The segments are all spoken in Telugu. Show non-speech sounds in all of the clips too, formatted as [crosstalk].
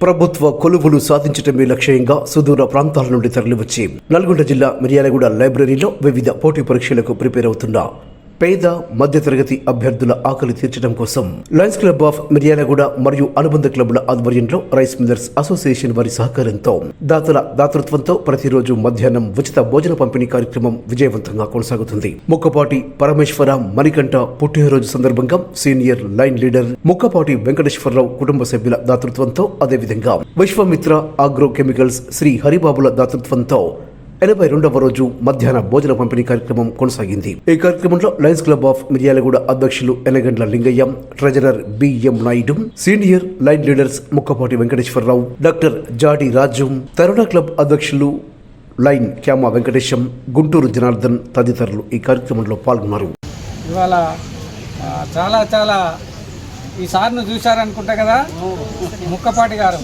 ప్రభుత్వ కొలువులు సాధించటమే లక్ష్యంగా సుదూర ప్రాంతాల నుండి తరలివచ్చి నల్గొండ జిల్లా మిర్యాలగూడ లైబ్రరీలో వివిధ పోటీ పరీక్షలకు ప్రిపేర్ అవుతున్న పేద మధ్యతరగతి అభ్యర్థుల ఆకలి తీర్చడం కోసం లయన్స్ క్లబ్ ఆఫ్ మిర్యాలగూడ మరియు అనుబంధ క్లబ్ల ఆధ్వర్యంలో రైస్ మిల్లర్స్ అసోసియేషన్ వారి సహకారంతో దాతల దాతృత్వంతో ప్రతిరోజు మధ్యాహ్నం ఉచిత భోజన పంపిణీ కార్యక్రమం విజయవంతంగా కొనసాగుతుంది. ముక్కపాటి పరమేశ్వర మణికంఠ పుట్టినరోజు సందర్భంగా senior lion leader Mukkapati Venkateswararao కుటుంబ సభ్యుల దాతృత్వంతో అదేవిధంగా విశ్వమిత్ర ఆగ్రో కెమికల్స్ శ్రీ హరిబాబుల దాతృత్వంతో ఎనభై రెండవ రోజు మధ్యాహ్న భోజన పంపిణీ కార్యక్రమం కొనసాగింది. ఈ కార్యక్రమంలో లయన్స్ క్లబ్ ఆఫ్ మిర్యాలగూడ అధ్యక్షులు Enagandla Lingaiah treasurer B M Naidu senior lion leaders Mukkapati Venkateswararao doctor Jadi Raju Taruna club అధ్యక్షులు లైన్ క్యామ వెంకటేశం గుంటూరు జనార్దన్ తదితరులు ఈ కార్యక్రమంలో పాల్గొన్నారు. ఇవాళ చాలా చాలా ఈ సార్ను చూశారనుకుంటా కదా? ముక్కపాటి గారు.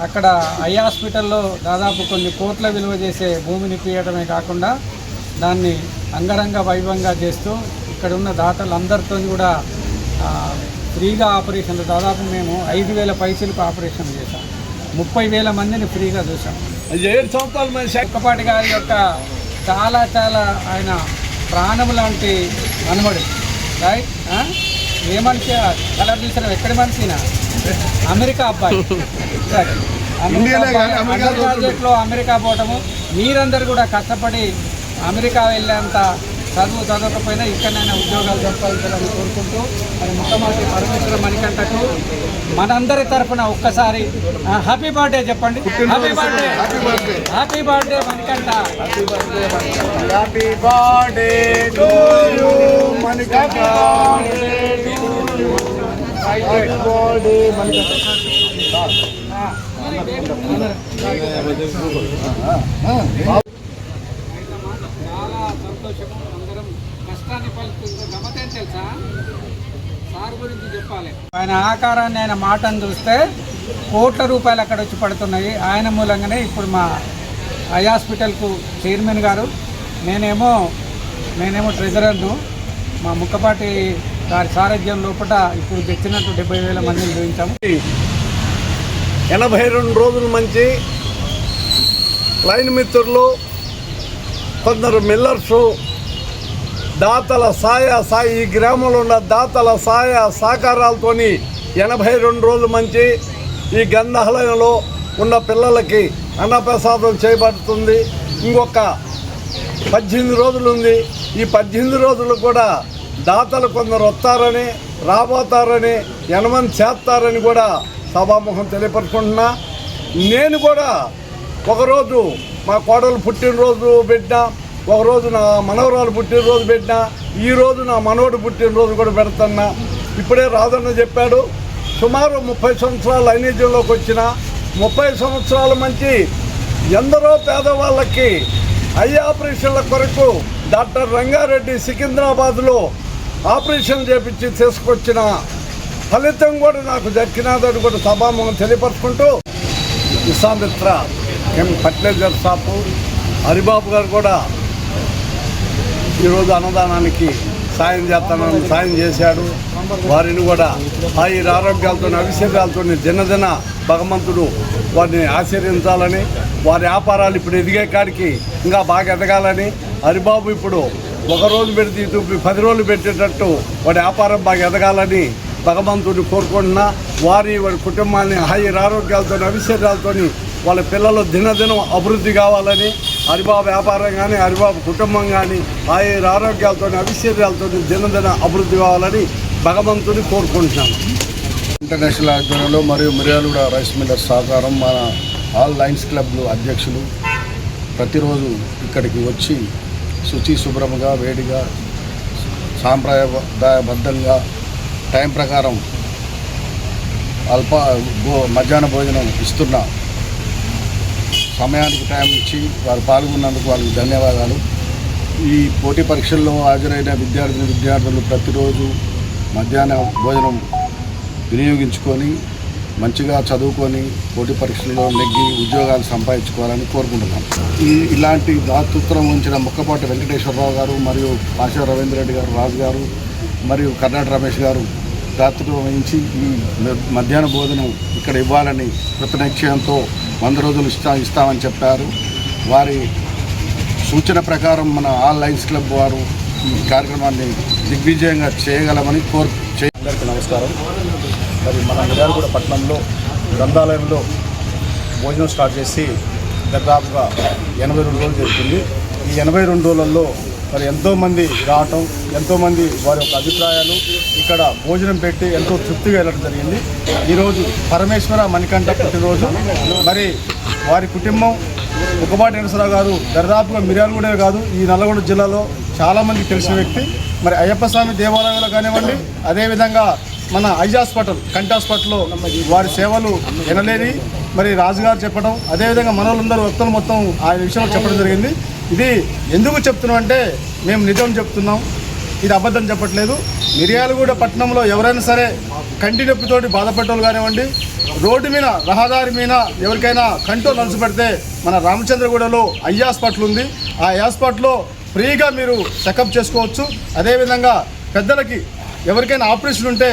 అక్కడ ఐ హాస్పిటల్లో దాదాపు కొన్ని కోట్ల విలువ చేసే భూమిని పీయడమే కాకుండా దాన్ని అంగరంగ వైభవంగా చేస్తూ ఇక్కడ ఉన్న దాతలందరితో కూడా ఫ్రీగా ఆపరేషన్లు దాదాపు మేము ఐదు వేల పైసలకు ఆపరేషన్ చేశాం. ముప్పై వేల మందిని ఫ్రీగా చూసాం ఏడు సంవత్సరాలు మనిషి చెక్కపాటి గారి యొక్క చాలా చాలా ఆయన ప్రాణం లాంటి మనమడు. రైట్? ఏ మనిషి? కలర్ చూసిన ఎక్కడి మనిషినా? అమెరికా అబ్బాయి. [laughs] సరే. అమెరికా పోవటము. మీరందరూ కూడా కష్టపడి అమెరికా వెళ్ళేంత చదువు చదవకపోయినా ఇక్కడైనా ఉద్యోగాలు సంపాదించాలని కోరుకుంటూ మరి ముఖ్యమంత్రి పరమేశ్వర మణికంటకు మనందరి తరఫున ఒక్కసారి హ్యాపీ బర్త్డే చెప్పండి. Happy birthday happy birthday happy birthday happy birthday చాలా సంతోషము అందరం కష్టాన్ని పలుకుతుందో గమతే తెలుసా సార్ గురించి చెప్పాలి ఆయన ఆకారాన్ని ఆయన మాటను చూస్తే కోట్ల రూపాయలు అక్కడ వచ్చి పడుతున్నాయి. ఆయన మూలంగానే ఇప్పుడు మా ఐ హాస్పిటల్కు చైర్మన్ గారు నేనేమో నేనేమో ట్రెజరర్ను మా ముక్కపాటి గారి సారథ్యం లోపల ఇప్పుడు తెచ్చినట్టు డెబ్బై వేల మందిని చూపించాము. ఎనభై రెండు రోజుల మంచి లైన్ మిత్రులు కొందరు మిల్లర్స్ దాతల సాయ సాయి ఈ గ్రామంలో ఉన్న దాతల సాయ సహకారాలతోని ఎనభై రెండు రోజుల మంచి ఈ గంధాలయంలో ఉన్న పిల్లలకి అన్నప్రసాదం చేయబడుతుంది ఇంకొక పద్దెనిమిది రోజులు ఉంది. ఈ పద్దెనిమిది రోజులు కూడా దాతలు కొందరు వస్తారని రాబోతారని ఎనమని చేస్తారని కూడా సభాముఖం తెలియపరుచుకుంటున్నా. నేను కూడా ఒకరోజు మా కోడలు పుట్టినరోజు పెట్టినా ఒకరోజు నా మనవరాలు పుట్టినరోజు పెట్టినా ఈరోజు నా మనవడు పుట్టినరోజు కూడా పెడతన్నా. ఇప్పుడే రాజన్న చెప్పాడు సుమారు ముప్పై సంవత్సరాలు లైనేజంలోకి వచ్చిన ముప్పై సంవత్సరాల మంచి ఎందరో పేదవాళ్ళకి ఐ ఆపరేషన్ల కొరకు డాక్టర్ రంగారెడ్డి సికింద్రాబాద్లో ఆపరేషన్ చేపించి తీసుకొచ్చిన ఫలితం కూడా నాకు దక్కినాదని కూడా సభాముఖం తెలియపరుచుకుంటూ Vishwamitra M fertilizer shop Haribabu garu కూడా ఈరోజు అన్నదానానికి సాయం చేస్తానని సాయం చేశాడు. వారిని కూడా ఆయుర ఆరోగ్యాలతో అవిశేషాలతో దినదిన భగవంతుడు వారిని ఆశీర్వించాలని వారి వ్యాపారాలు ఇప్పుడు ఎదిగే కాడికి ఇంకా బాగా ఎదగాలని హరిబాబు ఇప్పుడు ఒక రోజు పెడితే ఇటు పది రోజులు పెట్టేటట్టు వాడి వ్యాపారం బాగా ఎదగాలని భగవంతుడిని కోరుకుంటున్నా. వారి వారి కుటుంబాన్ని హైర్ ఆరోగ్యాలతో అవిశ్వర్యాలతో వాళ్ళ పిల్లలు దినదినం అభివృద్ధి కావాలని హరిబాబు వ్యాపారం కానీ హరిబాబు కుటుంబం కానీ ఆయుర ఆరోగ్యాలతో అవిశ్వర్యాలతో దినదిన అభివృద్ధి కావాలని భగవంతుని కోరుకుంటున్నాను. ఇంటర్నేషనల్ ఆధ్వర్యంలో మరియు మిర్యాలగూడ రైస్ మిల్లర్ సహకారం మన ఆల్ లైన్స్ క్లబ్లు అధ్యక్షులు ప్రతిరోజు ఇక్కడికి వచ్చి శుచి శుభ్రంగా వేడిగా సాంప్రదాయబద్ధంగా టైం ప్రకారం అల్ప భో మధ్యాహ్న భోజనం ఇస్తున్న సమయానికి టైం ఇచ్చి వారు పాల్గొన్నందుకు వాళ్ళకి ధన్యవాదాలు. ఈ పోటీ పరీక్షల్లో హాజరైన విద్యార్థిని విద్యార్థులు ప్రతిరోజు మధ్యాహ్న భోజనం వినియోగించుకొని మంచిగా చదువుకొని పోటీ పరీక్షల్లో నెగ్గి ఉద్యోగాలు సంపాదించుకోవాలని కోరుకుంటున్నాం. ఈ ఇలాంటి దాతృత్వం ఉంచిన ముక్కపాటి వెంకటేశ్వరరావు గారు మరియు ఆశా రవీంద్ర రెడ్డి గారు రాజు గారు మరియు కర్ణాటక రమేష్ గారు దాతృత్వం వహించి ఈ మధ్యాహ్న భోజనం ఇక్కడ ఇవ్వాలని కృతనిశ్చయంతో వంద రోజులు ఇస్తా ఇస్తామని చెప్పారు. వారి సూచన ప్రకారం మన ఆల్ లైన్స్ క్లబ్ వారు ఈ కార్యక్రమాన్ని దిగ్విజయంగా చేయగలమని కోరు అందరికీ నమస్కారం. మరి మన మిర్యాలగూడ పట్టణంలో గ్రంథాలయంలో భోజనం స్టార్ట్ చేసి దాదాపుగా ఎనభై రెండు రోజులు జరుగుతుంది ఈ ఎనభై రెండు రోజులలో మరి ఎంతోమంది రావటం ఎంతోమంది వారి యొక్క అభిప్రాయాలు ఇక్కడ భోజనం పెట్టి ఎంతో తృప్తిగా వెళ్ళడం జరిగింది. ఈరోజు పరమేశ్వర మణికంఠ పుట్టినరోజు. మరి వారి కుటుంబం ఒకపాటి నరసరావు గారు దరిదాపుగా మిర్యాలగూడే కాదు ఈ నల్లగొండ జిల్లాలో చాలామంది తెలిసిన వ్యక్తి. మరి అయ్యప్ప స్వామి దేవాలయంలో కానివ్వండి అదేవిధంగా మన ఐజ్ హాస్పిటల్ కంటి హాస్పిటల్లో వారి సేవలు వినలేని మరి రాజుగారు చెప్పడం అదేవిధంగా మనోళ్ళందరూ వ్యక్తులు మొత్తం ఆ విషయంలో చెప్పడం జరిగింది. ఇది ఎందుకు చెప్తున్నాం అంటే మేము నిజం చెప్తున్నాం. ఇది అబద్ధం చెప్పట్లేదు. మిర్యాలగూడ పట్టణంలో ఎవరైనా సరే కంటి నొప్పితోటి బాధపడేవాళ్ళు కానివ్వండి రోడ్డు మీద రహదారి మీద ఎవరికైనా కంటో నలుసు పెడితే మన రామచంద్రగూడలో ఐ హాస్పిటల్ ఉంది. ఆ హాస్పిటల్లో ఫ్రీగా మీరు చెకప్ చేసుకోవచ్చు. అదేవిధంగా పెద్దలకి ఎవరికైనా ఆపరేషన్ ఉంటే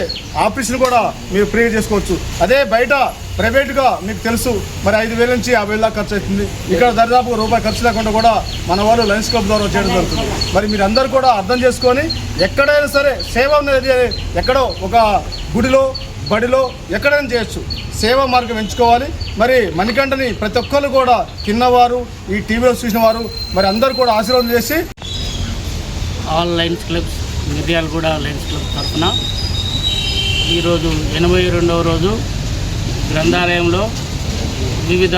ఆపరేషన్ కూడా మీరు ఫ్రీగా చేసుకోవచ్చు. అదే బయట ప్రైవేట్గా మీకు తెలుసు మరి ఐదు వేల నుంచి యాభై వేల ఖర్చు అవుతుంది. ఇక్కడ దరిదాపు రూపాయి ఖర్చు లేకుండా కూడా మన వాళ్ళు లయన్స్ క్లబ్ ద్వారా చేయడం జరుగుతుంది. మరి మీరు అందరూ కూడా అర్థం చేసుకొని ఎక్కడైనా సరే సేవ అనేది ఎక్కడో ఒక గుడిలో బడిలో ఎక్కడైనా చేయొచ్చు. సేవా మార్గం ఎంచుకోవాలి. మరి మణికంఠని ప్రతి ఒక్కరు కూడా తిన్నవారు ఈ టీవీలో చూసిన వారు మరి అందరూ కూడా ఆశీర్వాదం చేసి all clubs Miryalaguda lions club తరఫున ఈరోజు ఎనభై రెండవ రోజు గ్రంథాలయంలో వివిధ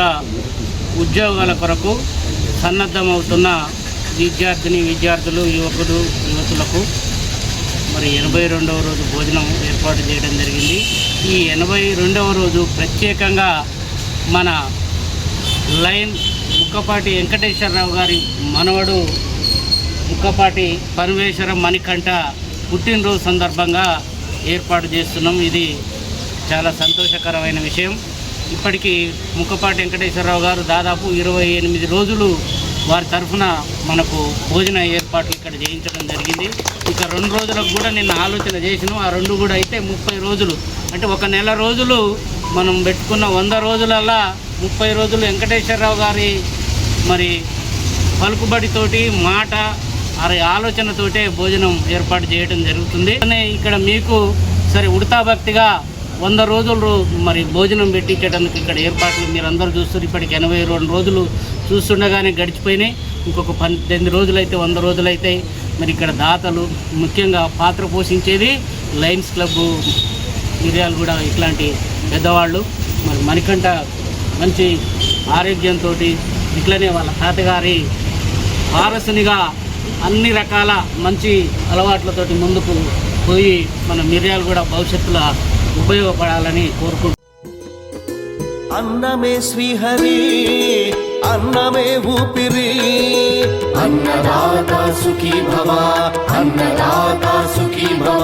ఉద్యోగాల కొరకు సన్నద్ధమవుతున్న విద్యార్థిని విద్యార్థులు యువకులు యువతులకు మరి ఎనభై రెండవ రోజు భోజనం ఏర్పాటు చేయడం జరిగింది. ఈ ఎనభై రెండవ రోజు ప్రత్యేకంగా మన లైన్ ముక్కపాటి వెంకటేశ్వరరావు గారి మనవడు ముక్కపాటి పరమేశ్వరం మణికంఠ పుట్టినరోజు సందర్భంగా ఏర్పాటు చేస్తున్నాం. ఇది చాలా సంతోషకరమైన విషయం. ఇప్పటికీ ముక్కపాటి వెంకటేశ్వరరావు గారు దాదాపు ఇరవై ఎనిమిది రోజులు వారి తరఫున మనకు భోజన ఏర్పాట్లు ఇక్కడ చేయించడం జరిగింది. ఇక రెండు రోజులకు కూడా నిన్న ఆలోచన చేసినాం. ఆ రెండు కూడా అయితే ముప్పై రోజులు. అంటే ఒక నెల రోజులు మనం పెట్టుకున్న వంద రోజులల్లా ముప్పై రోజులు వెంకటేశ్వరరావు గారి మరి పలుకుబడితోటి మాట అరే ఆలోచనతోటే భోజనం ఏర్పాటు చేయడం జరుగుతుంది. కానీ ఇక్కడ మీకు సరే ఉడతా భక్తిగా వంద రోజులు మరి భోజనం పెట్టించడానికి ఇక్కడ ఏర్పాట్లు మీరు అందరూ చూస్తారు ఇప్పటికి ఎనభై రెండు రోజులు చూస్తుండగానే గడిచిపోయినాయి. ఇంకొక పద్దెనిమిది రోజులు అయితే వంద రోజులు అయితే మరి ఇక్కడ దాతలు ముఖ్యంగా పాత్ర పోషించేది లయన్స్ క్లబ్ మిరియాలు కూడా ఇట్లాంటి పెద్దవాళ్ళు. మరి మణికంఠ మంచి ఆరోగ్యంతో ఇట్లనే వాళ్ళ తాతగారి వారసునిగా అన్ని రకాల మంచి అలవాట్లతోటి ముందుకు పోయి మన మిర్యాలు కూడా భవిష్యత్తులో ఉపయోగపడాలని కోరుకుంటున్నాను అన్నమే శ్రీహరి అన్నమే ఊపిరి. అన్నదాత సుఖీ భవ అన్నదాత సుఖీ భవ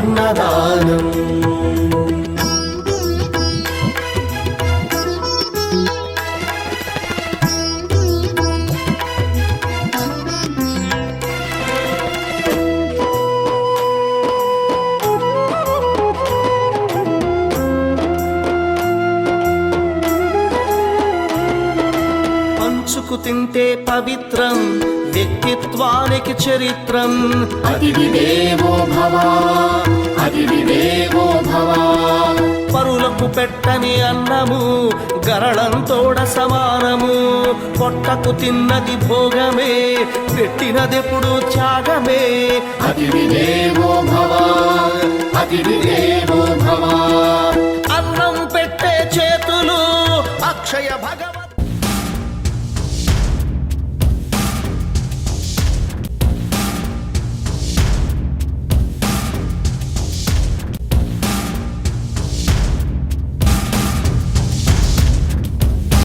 అన్నదానం. తింటే పవిత్రం. వ్యక్తిత్వానికి చరిత్రం. భవ భవ. పరులకు పెట్టని అన్నము గరళంతోడ సమానము. పొట్టకు తిన్నది భోగమే పెట్టినదెప్పుడు త్యాగమే. అతిథి దేవో భవ అతిథి దేవో భవ. అన్నం పెట్టే చేతులు అక్షయ భగవ